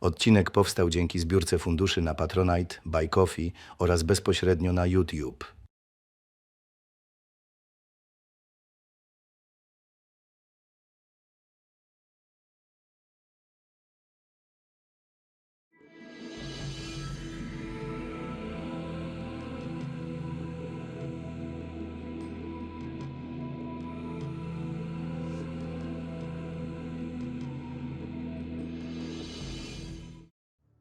Odcinek powstał dzięki zbiórce funduszy na Patronite, Buy Coffee oraz bezpośrednio na YouTube.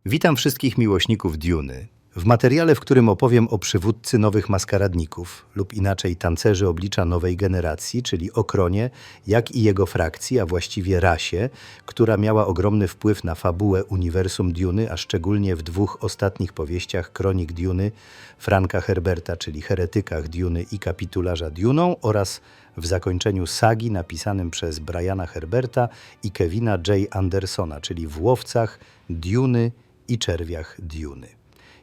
Witam wszystkich miłośników Duny. W materiale, w którym opowiem o przywódcy nowych maskaradników, lub inaczej tancerzy oblicza nowej generacji, czyli o Kronie, jak i jego frakcji, a właściwie rasie, która miała ogromny wpływ na fabułę uniwersum Duny, a szczególnie w dwóch ostatnich powieściach Kronik Duny, Franka Herberta, czyli Heretykach Duny i Kapitularza Duną oraz w zakończeniu sagi napisanym przez Briana Herberta i Kevina J. Andersona, czyli w Łowcach, Duny i Czerwiach Duny.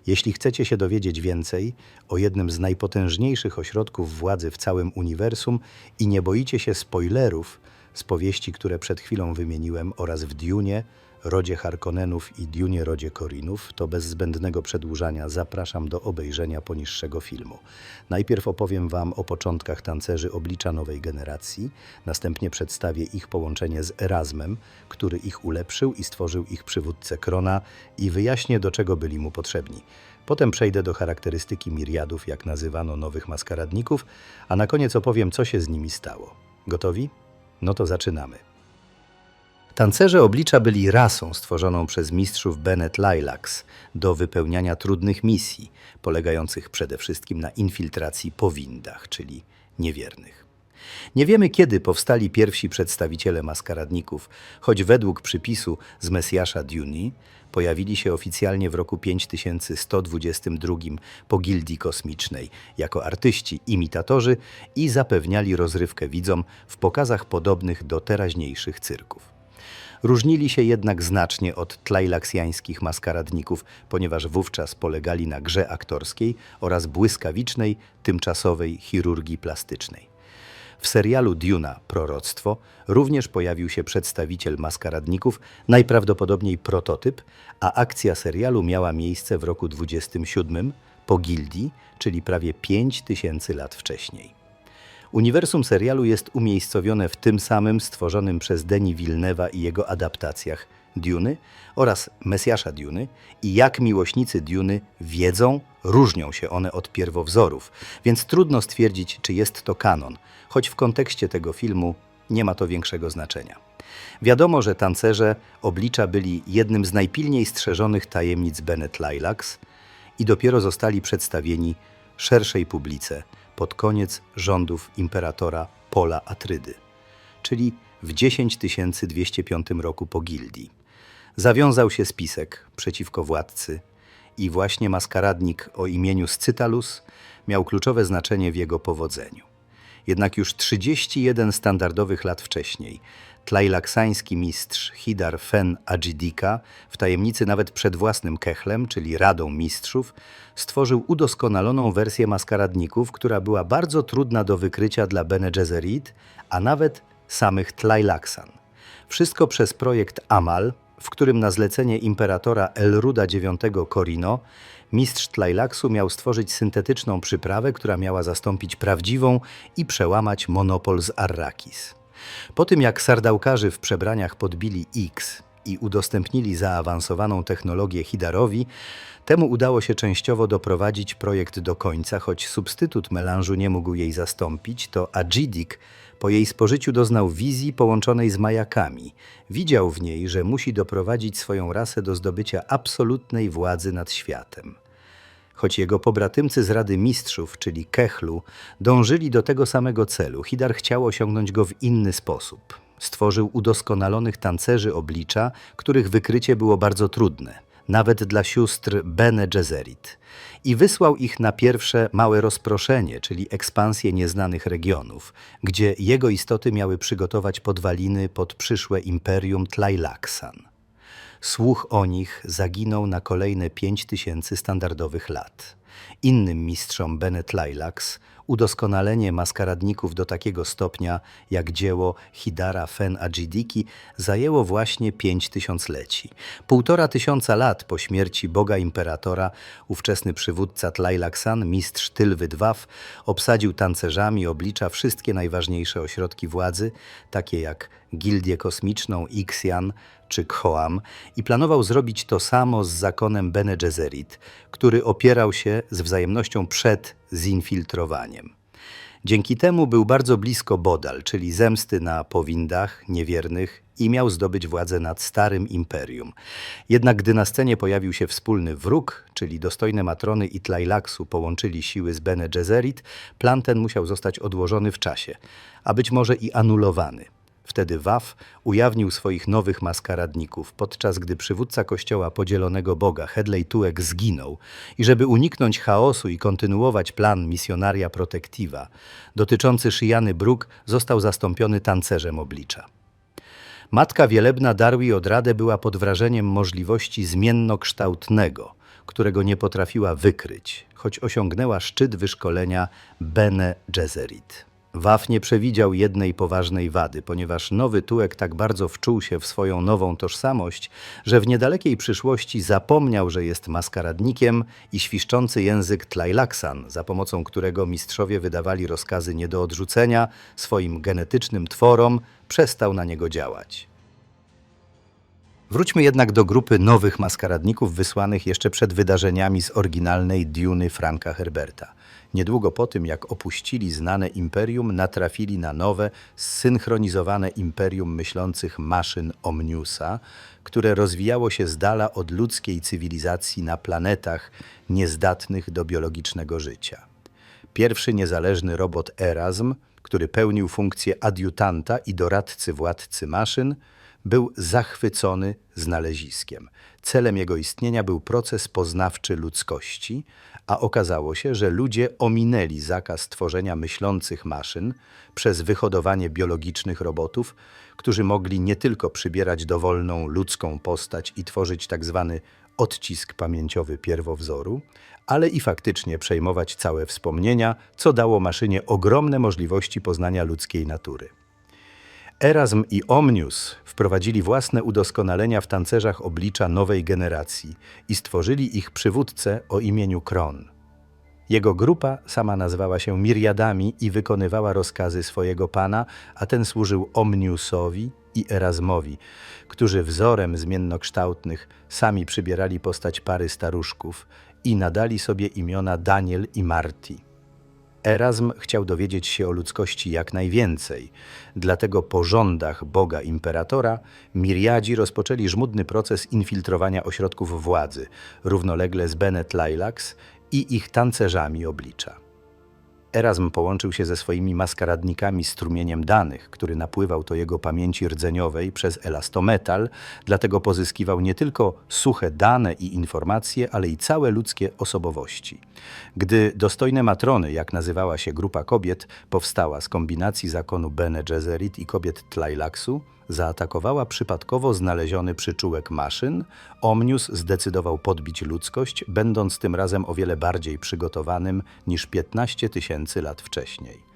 Jeśli chcecie się dowiedzieć więcej o jednym z najpotężniejszych ośrodków władzy w całym uniwersum i nie boicie się spoilerów z powieści, które przed chwilą wymieniłem oraz w Dunie, Rodzie Harkonnenów i Dunie Rodzie Korinów, to bez zbędnego przedłużania zapraszam do obejrzenia poniższego filmu. Najpierw opowiem Wam o początkach tancerzy oblicza nowej generacji, następnie przedstawię ich połączenie z Erasmem, który ich ulepszył i stworzył ich przywódcę Krona i wyjaśnię, do czego byli mu potrzebni. Potem przejdę do charakterystyki miriadów, jak nazywano nowych maskaradników, a na koniec opowiem, co się z nimi stało. Gotowi? No to zaczynamy. Tancerze oblicza byli rasą stworzoną przez mistrzów Bennett Lilacs do wypełniania trudnych misji, polegających przede wszystkim na infiltracji po windach, czyli niewiernych. Nie wiemy, kiedy powstali pierwsi przedstawiciele maskaradników, choć według przypisu z Mesjasza Duny pojawili się oficjalnie w roku 5122 po Gildii Kosmicznej jako artyści, imitatorzy i zapewniali rozrywkę widzom w pokazach podobnych do teraźniejszych cyrków. Różnili się jednak znacznie od tlajlaksjańskich maskaradników, ponieważ wówczas polegali na grze aktorskiej oraz błyskawicznej, tymczasowej chirurgii plastycznej. W serialu Duna Proroctwo również pojawił się przedstawiciel maskaradników, najprawdopodobniej prototyp, a akcja serialu miała miejsce w roku 27 po Gildii, czyli prawie 5000 lat wcześniej. Uniwersum serialu jest umiejscowione w tym samym stworzonym przez Denis Villeneuve'a i jego adaptacjach. Duny oraz Mesjasza Duny i jak miłośnicy Duny wiedzą, różnią się one od pierwowzorów, więc trudno stwierdzić, czy jest to kanon, choć w kontekście tego filmu nie ma to większego znaczenia. Wiadomo, że tancerze oblicza byli jednym z najpilniej strzeżonych tajemnic Bennett Lilacs i dopiero zostali przedstawieni szerszej publice pod koniec rządów imperatora Pola Atrydy, czyli w 10205 roku po gildii. Zawiązał się spisek przeciwko władcy i właśnie maskaradnik o imieniu Scytalus miał kluczowe znaczenie w jego powodzeniu. Jednak już 31 standardowych lat wcześniej tlajlaksański mistrz Hidar Fen Adjidika, w tajemnicy nawet przed własnym kechlem, czyli Radą Mistrzów, stworzył udoskonaloną wersję maskaradników, która była bardzo trudna do wykrycia dla Bene Gesserit, a nawet samych Tlajlaksan. Wszystko przez projekt Amal, w którym na zlecenie imperatora Elruda IX Korino mistrz Tlajlaksu miał stworzyć syntetyczną przyprawę, która miała zastąpić prawdziwą i przełamać monopol z Arrakis. Po tym jak sardałkarzy w przebraniach podbili X i udostępnili zaawansowaną technologię Hidarowi, temu udało się częściowo doprowadzić projekt do końca, choć substytut melanżu nie mógł jej zastąpić, to Ajidik po jej spożyciu doznał wizji połączonej z majakami. Widział w niej, że musi doprowadzić swoją rasę do zdobycia absolutnej władzy nad światem. Choć jego pobratymcy z Rady Mistrzów, czyli Kechlu, dążyli do tego samego celu, Hidar chciał osiągnąć go w inny sposób. Stworzył udoskonalonych tancerzy oblicza, których wykrycie było bardzo trudne, nawet dla sióstr Bene Gesserit, i wysłał ich na pierwsze małe rozproszenie, czyli ekspansję nieznanych regionów, gdzie jego istoty miały przygotować podwaliny pod przyszłe imperium Tlajlaksan. Słuch o nich zaginął na kolejne pięć tysięcy standardowych lat. Innym mistrzom Bennett Lilacs, udoskonalenie maskaradników do takiego stopnia jak dzieło Hidara Fen Ajidiki zajęło właśnie pięć tysiącleci. Półtora tysiąca lat po śmierci Boga Imperatora ówczesny przywódca Tlailaksan, mistrz Tylwy Dwaw, obsadził tancerzami oblicza wszystkie najważniejsze ośrodki władzy, takie jak Gildię Kosmiczną Ixian czy Khoam i planował zrobić to samo z zakonem Bene Gesserit, który opierał się z wzajemnością przed zinfiltrowaniem. Dzięki temu był bardzo blisko Bodal, czyli zemsty na powindach niewiernych i miał zdobyć władzę nad starym imperium. Jednak gdy na scenie pojawił się wspólny wróg, czyli dostojne matrony i Tlailaksu połączyli siły z Bene Gesserit, plan ten musiał zostać odłożony w czasie, a być może i anulowany. Wtedy Waf ujawnił swoich nowych maskaradników, podczas gdy przywódca kościoła podzielonego Boga, Hedley Tuek, zginął i żeby uniknąć chaosu i kontynuować plan misjonaria protektiva, dotyczący Szyjany Bruk został zastąpiony tancerzem oblicza. Matka wielebna Darwi Odrade była pod wrażeniem możliwości zmiennokształtnego, którego nie potrafiła wykryć, choć osiągnęła szczyt wyszkolenia Bene Gesserit. Waf nie przewidział jednej poważnej wady, ponieważ nowy Tułek tak bardzo wczuł się w swoją nową tożsamość, że w niedalekiej przyszłości zapomniał, że jest maskaradnikiem i świszczący język Tlailaksan, za pomocą którego mistrzowie wydawali rozkazy nie do odrzucenia swoim genetycznym tworom, przestał na niego działać. Wróćmy jednak do grupy nowych maskaradników wysłanych jeszcze przed wydarzeniami z oryginalnej Duny Franka Herberta. Niedługo po tym, jak opuścili znane imperium, natrafili na nowe, zsynchronizowane imperium myślących maszyn Omniusa, które rozwijało się z dala od ludzkiej cywilizacji na planetach niezdatnych do biologicznego życia. Pierwszy niezależny robot Erasm, który pełnił funkcję adiutanta i doradcy władcy maszyn, był zachwycony znaleziskiem. Celem jego istnienia był proces poznawczy ludzkości, a okazało się, że ludzie ominęli zakaz tworzenia myślących maszyn przez wyhodowanie biologicznych robotów, którzy mogli nie tylko przybierać dowolną ludzką postać i tworzyć tak zwany odcisk pamięciowy pierwowzoru, ale i faktycznie przejmować całe wspomnienia, co dało maszynie ogromne możliwości poznania ludzkiej natury. Erasm i Omnius wprowadzili własne udoskonalenia w tancerzach oblicza nowej generacji i stworzyli ich przywódcę o imieniu Kron. Jego grupa sama nazywała się Miriadami i wykonywała rozkazy swojego pana, a ten służył Omniusowi i Erasmowi, którzy wzorem zmiennokształtnych sami przybierali postać pary staruszków i nadali sobie imiona Daniel i Marti. Erasm chciał dowiedzieć się o ludzkości jak najwięcej, dlatego po rządach Boga Imperatora Miriadzi rozpoczęli żmudny proces infiltrowania ośrodków władzy, równolegle z Bennett Lilacs i ich tancerzami oblicza. Erasm połączył się ze swoimi maskaradnikami strumieniem danych, który napływał do jego pamięci rdzeniowej przez elastometal, dlatego pozyskiwał nie tylko suche dane i informacje, ale i całe ludzkie osobowości. Gdy dostojne matrony, jak nazywała się grupa kobiet, powstała z kombinacji zakonu Bene Gesserit i kobiet Tlailaksu, zaatakowała przypadkowo znaleziony przyczółek maszyn, Omnius zdecydował podbić ludzkość, będąc tym razem o wiele bardziej przygotowanym niż 15 tysięcy lat wcześniej.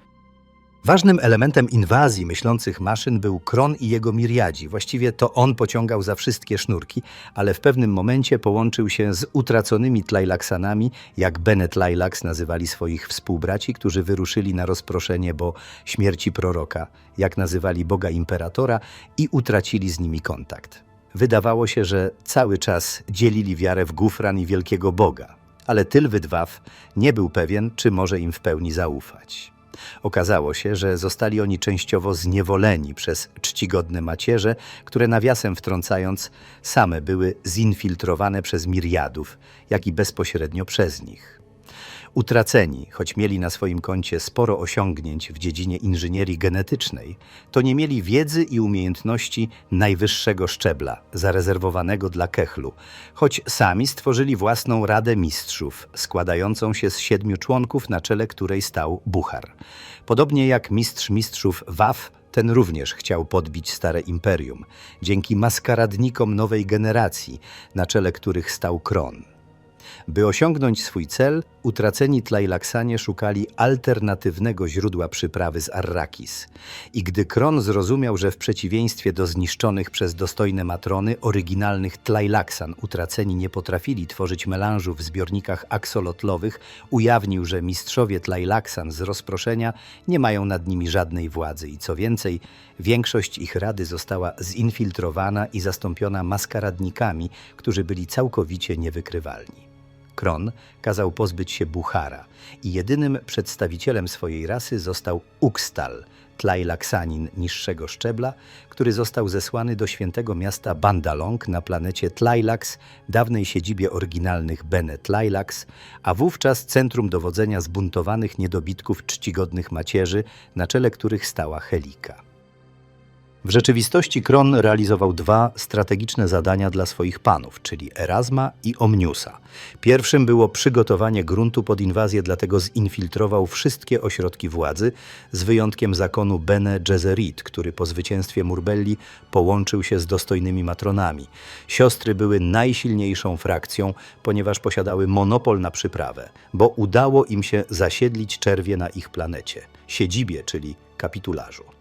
Ważnym elementem inwazji myślących maszyn był Kron i jego miriadzi. Właściwie to on pociągał za wszystkie sznurki, ale w pewnym momencie połączył się z utraconymi Tlailaksanami, jak Bennett Lilacs nazywali swoich współbraci, którzy wyruszyli na rozproszenie, bo śmierci proroka, jak nazywali Boga Imperatora i utracili z nimi kontakt. Wydawało się, że cały czas dzielili wiarę w Gufran i wielkiego Boga, ale Tylwydwaw nie był pewien, czy może im w pełni zaufać. Okazało się, że zostali oni częściowo zniewoleni przez czcigodne macierze, które nawiasem wtrącając same były zinfiltrowane przez miriadów, jak i bezpośrednio przez nich. Utraceni, choć mieli na swoim koncie sporo osiągnięć w dziedzinie inżynierii genetycznej, to nie mieli wiedzy i umiejętności najwyższego szczebla, zarezerwowanego dla Kechlu, choć sami stworzyli własną Radę Mistrzów, składającą się z siedmiu członków, na czele której stał Buchar. Podobnie jak mistrz mistrzów Waf, ten również chciał podbić stare imperium, dzięki maskaradnikom nowej generacji, na czele których stał Kron. By osiągnąć swój cel, utraceni Tlailaksanie szukali alternatywnego źródła przyprawy z Arrakis. I gdy Kron zrozumiał, że w przeciwieństwie do zniszczonych przez dostojne matrony oryginalnych Tlailaksan utraceni nie potrafili tworzyć melanżu w zbiornikach aksolotlowych, ujawnił, że mistrzowie Tlailaksan z rozproszenia nie mają nad nimi żadnej władzy i co więcej, większość ich rady została zinfiltrowana i zastąpiona maskaradnikami, którzy byli całkowicie niewykrywalni. Kron kazał pozbyć się Buchara i jedynym przedstawicielem swojej rasy został Ukstal, Tlailaksanin niższego szczebla, który został zesłany do świętego miasta Bandalong na planecie Tlailaks, dawnej siedzibie oryginalnych Bene Tlailaks, a wówczas centrum dowodzenia zbuntowanych niedobitków czcigodnych macierzy, na czele których stała Helika. W rzeczywistości Kron realizował dwa strategiczne zadania dla swoich panów, czyli Erasma i Omniusa. Pierwszym było przygotowanie gruntu pod inwazję, dlatego zinfiltrował wszystkie ośrodki władzy, z wyjątkiem zakonu Bene Gesserit, który po zwycięstwie Murbelli połączył się z dostojnymi matronami. Siostry były najsilniejszą frakcją, ponieważ posiadały monopol na przyprawę, bo udało im się zasiedlić czerwie na ich planecie, siedzibie, czyli kapitularzu.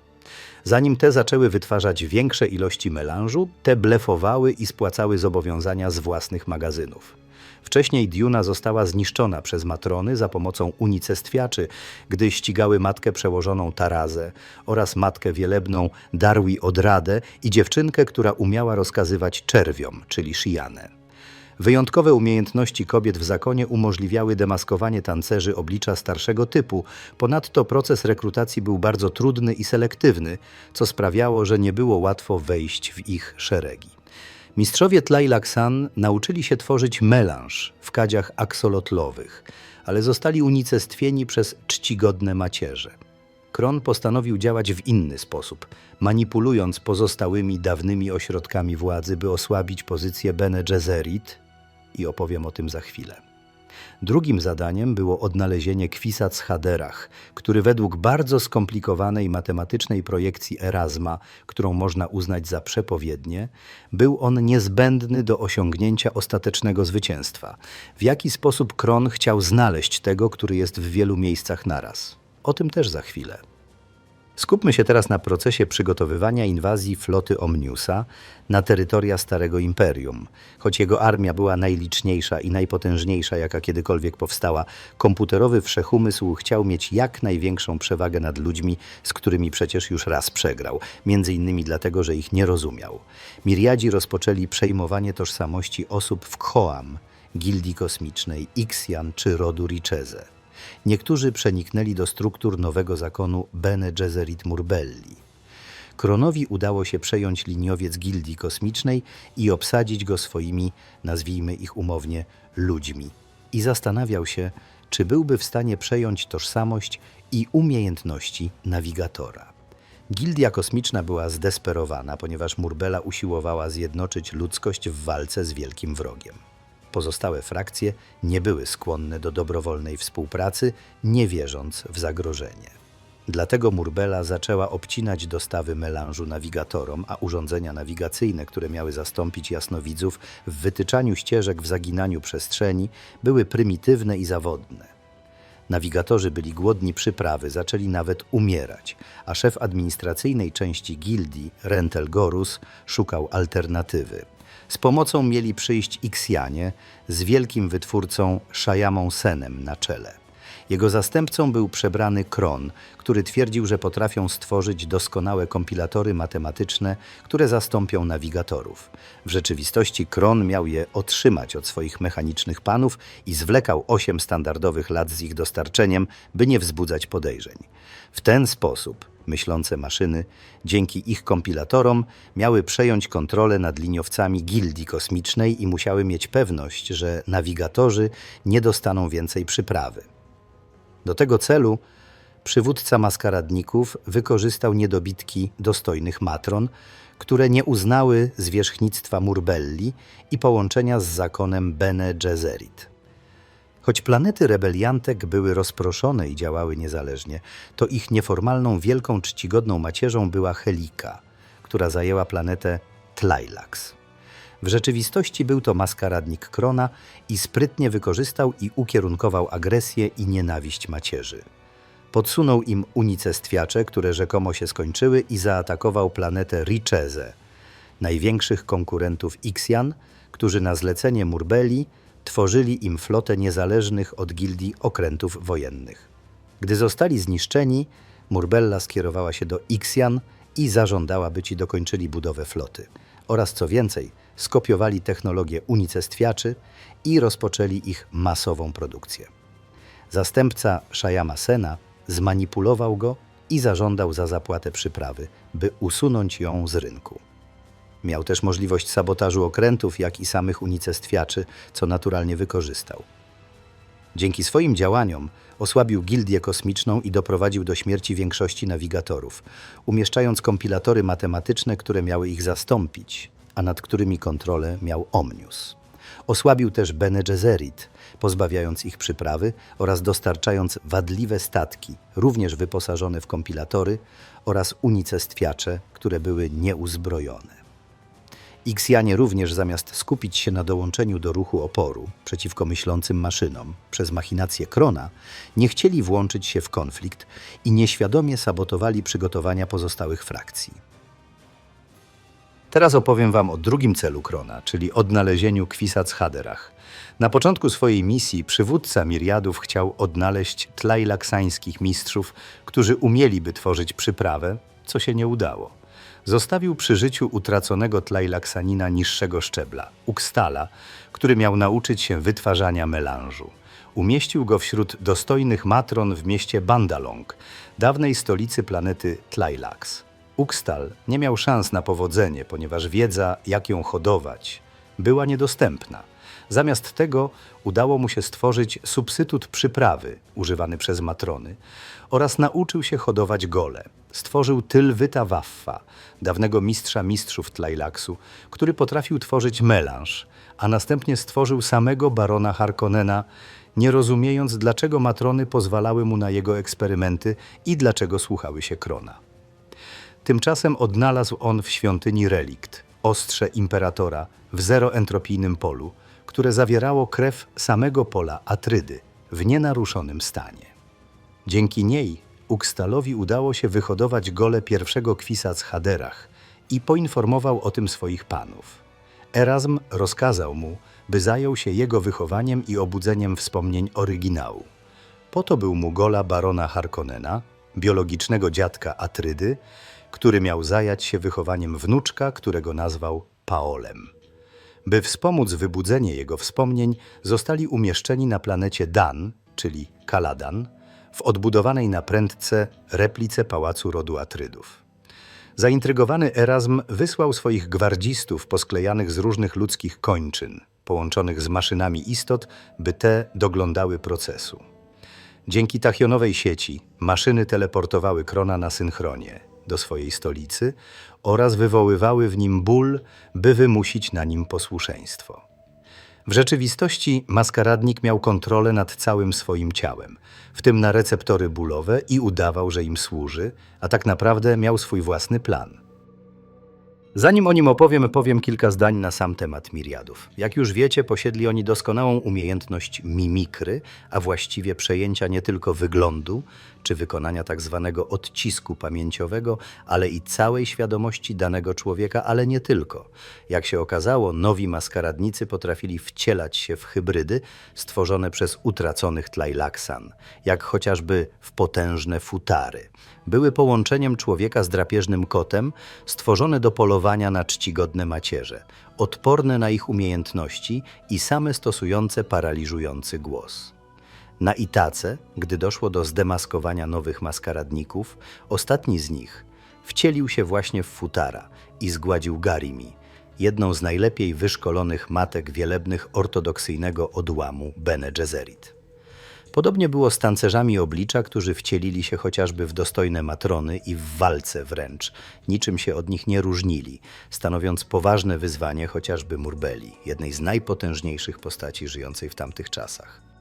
Zanim te zaczęły wytwarzać większe ilości melanżu, te blefowały i spłacały zobowiązania z własnych magazynów. Wcześniej Diuna została zniszczona przez matrony za pomocą unicestwiaczy, gdy ścigały matkę przełożoną Tarazę oraz matkę wielebną Darwi Odradę i dziewczynkę, która umiała rozkazywać czerwiom, czyli Shianę. Wyjątkowe umiejętności kobiet w zakonie umożliwiały demaskowanie tancerzy oblicza starszego typu. Ponadto proces rekrutacji był bardzo trudny i selektywny, co sprawiało, że nie było łatwo wejść w ich szeregi. Mistrzowie Tlailaksan nauczyli się tworzyć melanż w kadziach aksolotlowych, ale zostali unicestwieni przez czcigodne macierze. Kron postanowił działać w inny sposób, manipulując pozostałymi dawnymi ośrodkami władzy, by osłabić pozycję Bene Gesserit i opowiem o tym za chwilę. Drugim zadaniem było odnalezienie Kwisac Haderach, który według bardzo skomplikowanej matematycznej projekcji Erasma, którą można uznać za przepowiednie, był on niezbędny do osiągnięcia ostatecznego zwycięstwa. W jaki sposób Kron chciał znaleźć tego, który jest w wielu miejscach naraz? O tym też za chwilę. Skupmy się teraz na procesie przygotowywania inwazji floty Omniusa na terytoria Starego Imperium. Choć jego armia była najliczniejsza i najpotężniejsza, jaka kiedykolwiek powstała, komputerowy wszechumysł chciał mieć jak największą przewagę nad ludźmi, z którymi przecież już raz przegrał, między innymi dlatego, że ich nie rozumiał. Miriadzi rozpoczęli przejmowanie tożsamości osób w Khoam, gildii kosmicznej, Ixian czy rodu Richeze. Niektórzy przeniknęli do struktur nowego zakonu Bene Gesserit Murbelli. Kronowi udało się przejąć liniowiec gildii kosmicznej i obsadzić go swoimi, nazwijmy ich umownie, ludźmi. I zastanawiał się, czy byłby w stanie przejąć tożsamość i umiejętności nawigatora. Gildia kosmiczna była zdesperowana, ponieważ Murbela usiłowała zjednoczyć ludzkość w walce z wielkim wrogiem. Pozostałe frakcje nie były skłonne do dobrowolnej współpracy, nie wierząc w zagrożenie. Dlatego Murbela zaczęła obcinać dostawy melanżu nawigatorom, a urządzenia nawigacyjne, które miały zastąpić jasnowidzów w wytyczaniu ścieżek w zaginaniu przestrzeni, były prymitywne i zawodne. Nawigatorzy byli głodni przyprawy, zaczęli nawet umierać, a szef administracyjnej części gildii, Rentel Gorus, szukał alternatywy. Z pomocą mieli przyjść Iksjanie z wielkim wytwórcą Szajamą Senem na czele. Jego zastępcą był przebrany Kron, który twierdził, że potrafią stworzyć doskonałe kompilatory matematyczne, które zastąpią nawigatorów. W rzeczywistości Kron miał je otrzymać od swoich mechanicznych panów i zwlekał osiem standardowych lat z ich dostarczeniem, by nie wzbudzać podejrzeń. W ten sposób myślące maszyny, dzięki ich kompilatorom, miały przejąć kontrolę nad liniowcami gildii kosmicznej i musiały mieć pewność, że nawigatorzy nie dostaną więcej przyprawy. Do tego celu przywódca maskaradników wykorzystał niedobitki dostojnych matron, które nie uznały zwierzchnictwa Murbelli i połączenia z zakonem Bene Gesserit. Choć planety rebeliantek były rozproszone i działały niezależnie, to ich nieformalną wielką czcigodną macierzą była Helika, która zajęła planetę Tlailaks. W rzeczywistości był to maskaradnik Krona i sprytnie wykorzystał i ukierunkował agresję i nienawiść macierzy. Podsunął im unicestwiacze, które rzekomo się skończyły i zaatakował planetę Richeze, największych konkurentów Ixian, którzy na zlecenie Murbeli tworzyli im flotę niezależnych od gildii okrętów wojennych. Gdy zostali zniszczeni, Murbella skierowała się do Ixian i zażądała, by ci dokończyli budowę floty. Oraz co więcej, skopiowali technologię unicestwiaczy i rozpoczęli ich masową produkcję. Zastępca Shayama Sena zmanipulował go i zażądał za zapłatę przyprawy, by usunąć ją z rynku. Miał też możliwość sabotażu okrętów, jak i samych unicestwiaczy, co naturalnie wykorzystał. Dzięki swoim działaniom osłabił gildię kosmiczną i doprowadził do śmierci większości nawigatorów, umieszczając kompilatory matematyczne, które miały ich zastąpić, a nad którymi kontrolę miał Omnius. Osłabił też Bene Gesserit, pozbawiając ich przyprawy oraz dostarczając wadliwe statki, również wyposażone w kompilatory oraz unicestwiacze, które były nieuzbrojone. Iksjanie również zamiast skupić się na dołączeniu do ruchu oporu przeciwko myślącym maszynom przez machinację Krona, nie chcieli włączyć się w konflikt i nieświadomie sabotowali przygotowania pozostałych frakcji. Teraz opowiem Wam o drugim celu Krona, czyli odnalezieniu Kwisac Haderach. Na początku swojej misji przywódca Miriadów chciał odnaleźć tlajlaksańskich mistrzów, którzy umieliby tworzyć przyprawę, co się nie udało. Zostawił przy życiu utraconego tlajlaksanina niższego szczebla, Ukstala, który miał nauczyć się wytwarzania melanżu. Umieścił go wśród dostojnych matron w mieście Bandalong, dawnej stolicy planety Tlailax. Ukstal nie miał szans na powodzenie, ponieważ wiedza, jak ją hodować, była niedostępna. Zamiast tego udało mu się stworzyć substytut przyprawy używany przez matrony oraz nauczył się hodować gole. Stworzył Tylwyta Waffa, dawnego mistrza mistrzów Tlajlaksu, który potrafił tworzyć melanż, a następnie stworzył samego barona Harkonnena, nie rozumiejąc, dlaczego matrony pozwalały mu na jego eksperymenty i dlaczego słuchały się Krona. Tymczasem odnalazł on w świątyni relikt, ostrze imperatora w zeroentropijnym polu, które zawierało krew samego pola Atrydy w nienaruszonym stanie. Dzięki niej Ukstalowi udało się wyhodować gole pierwszego kwisa z Haderach i poinformował o tym swoich panów. Erasm rozkazał mu, by zajął się jego wychowaniem i obudzeniem wspomnień oryginału. Po to był mu gola barona Harkonnena, biologicznego dziadka Atrydy, który miał zająć się wychowaniem wnuczka, którego nazwał Paolem. By wspomóc wybudzenie jego wspomnień, zostali umieszczeni na planecie Dan, czyli Kaladan, w odbudowanej na prędce replice pałacu rodu Atrydów. Zaintrygowany Erasm wysłał swoich gwardzistów posklejanych z różnych ludzkich kończyn, połączonych z maszynami istot, by te doglądały procesu. Dzięki tachionowej sieci maszyny teleportowały Krona na synchronie do swojej stolicy oraz wywoływały w nim ból, by wymusić na nim posłuszeństwo. W rzeczywistości maskaradnik miał kontrolę nad całym swoim ciałem, w tym na receptory bólowe i udawał, że im służy, a tak naprawdę miał swój własny plan. Zanim o nim opowiem, powiem kilka zdań na sam temat miriadów. Jak już wiecie, posiedli oni doskonałą umiejętność mimikry, a właściwie przejęcia nie tylko wyglądu czy wykonania tak zwanego odcisku pamięciowego, ale i całej świadomości danego człowieka, ale nie tylko. Jak się okazało, nowi maskaradnicy potrafili wcielać się w hybrydy stworzone przez utraconych Tlajlaksan, jak chociażby w potężne futary. Były połączeniem człowieka z drapieżnym kotem, stworzone do polowania na czcigodne macierze, odporne na ich umiejętności i same stosujące paraliżujący głos. Na Itace, gdy doszło do zdemaskowania nowych maskaradników, ostatni z nich wcielił się właśnie w futara i zgładził Garimi, jedną z najlepiej wyszkolonych matek wielebnych ortodoksyjnego odłamu Bene Gesserit. Podobnie było z tancerzami oblicza, którzy wcielili się chociażby w dostojne matrony i w walce wręcz, niczym się od nich nie różnili, stanowiąc poważne wyzwanie chociażby Murbeli, jednej z najpotężniejszych postaci żyjącej w tamtych czasach.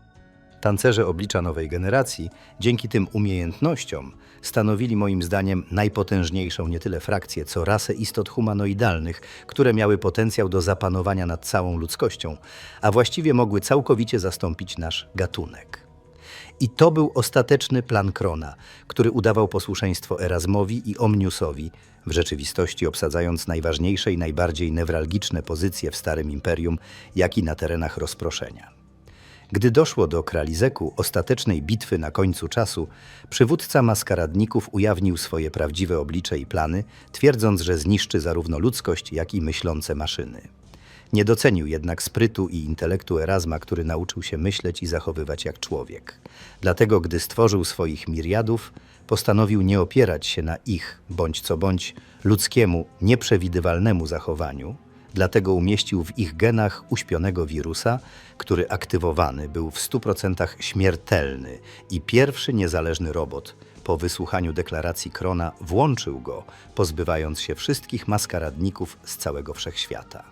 Tancerze oblicza nowej generacji, dzięki tym umiejętnościom, stanowili moim zdaniem najpotężniejszą nie tyle frakcję, co rasę istot humanoidalnych, które miały potencjał do zapanowania nad całą ludzkością, a właściwie mogły całkowicie zastąpić nasz gatunek. I to był ostateczny plan Krona, który udawał posłuszeństwo Erasmowi i Omniusowi, w rzeczywistości obsadzając najważniejsze i najbardziej newralgiczne pozycje w Starym Imperium, jak i na terenach rozproszenia. Gdy doszło do Kralizeku, ostatecznej bitwy na końcu czasu, przywódca maskaradników ujawnił swoje prawdziwe oblicze i plany, twierdząc, że zniszczy zarówno ludzkość, jak i myślące maszyny. Nie docenił jednak sprytu i intelektu Erasma, który nauczył się myśleć i zachowywać jak człowiek. Dlatego, gdy stworzył swoich miriadów, postanowił nie opierać się na ich, bądź co bądź, ludzkiemu, nieprzewidywalnemu zachowaniu, dlatego umieścił w ich genach uśpionego wirusa, który aktywowany był w 100% śmiertelny i pierwszy niezależny robot po wysłuchaniu deklaracji Krona włączył go, pozbywając się wszystkich maskaradników z całego wszechświata.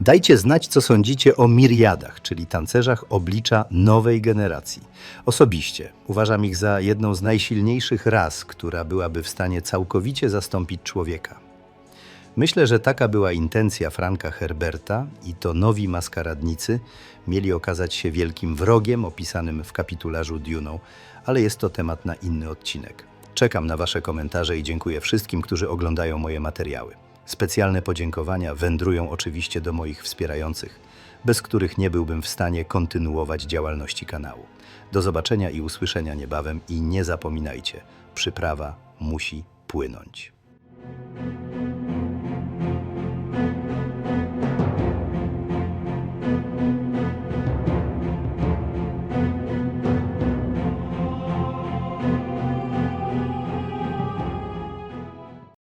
Dajcie znać, co sądzicie o miriadach, czyli tancerzach oblicza nowej generacji. Osobiście uważam ich za jedną z najsilniejszych ras, która byłaby w stanie całkowicie zastąpić człowieka. Myślę, że taka była intencja Franka Herberta i to nowi maskaradnicy mieli okazać się wielkim wrogiem opisanym w kapitularzu Duną, ale jest to temat na inny odcinek. Czekam na Wasze komentarze i dziękuję wszystkim, którzy oglądają moje materiały. Specjalne podziękowania wędrują oczywiście do moich wspierających, bez których nie byłbym w stanie kontynuować działalności kanału. Do zobaczenia i usłyszenia niebawem i nie zapominajcie, przyprawa musi płynąć.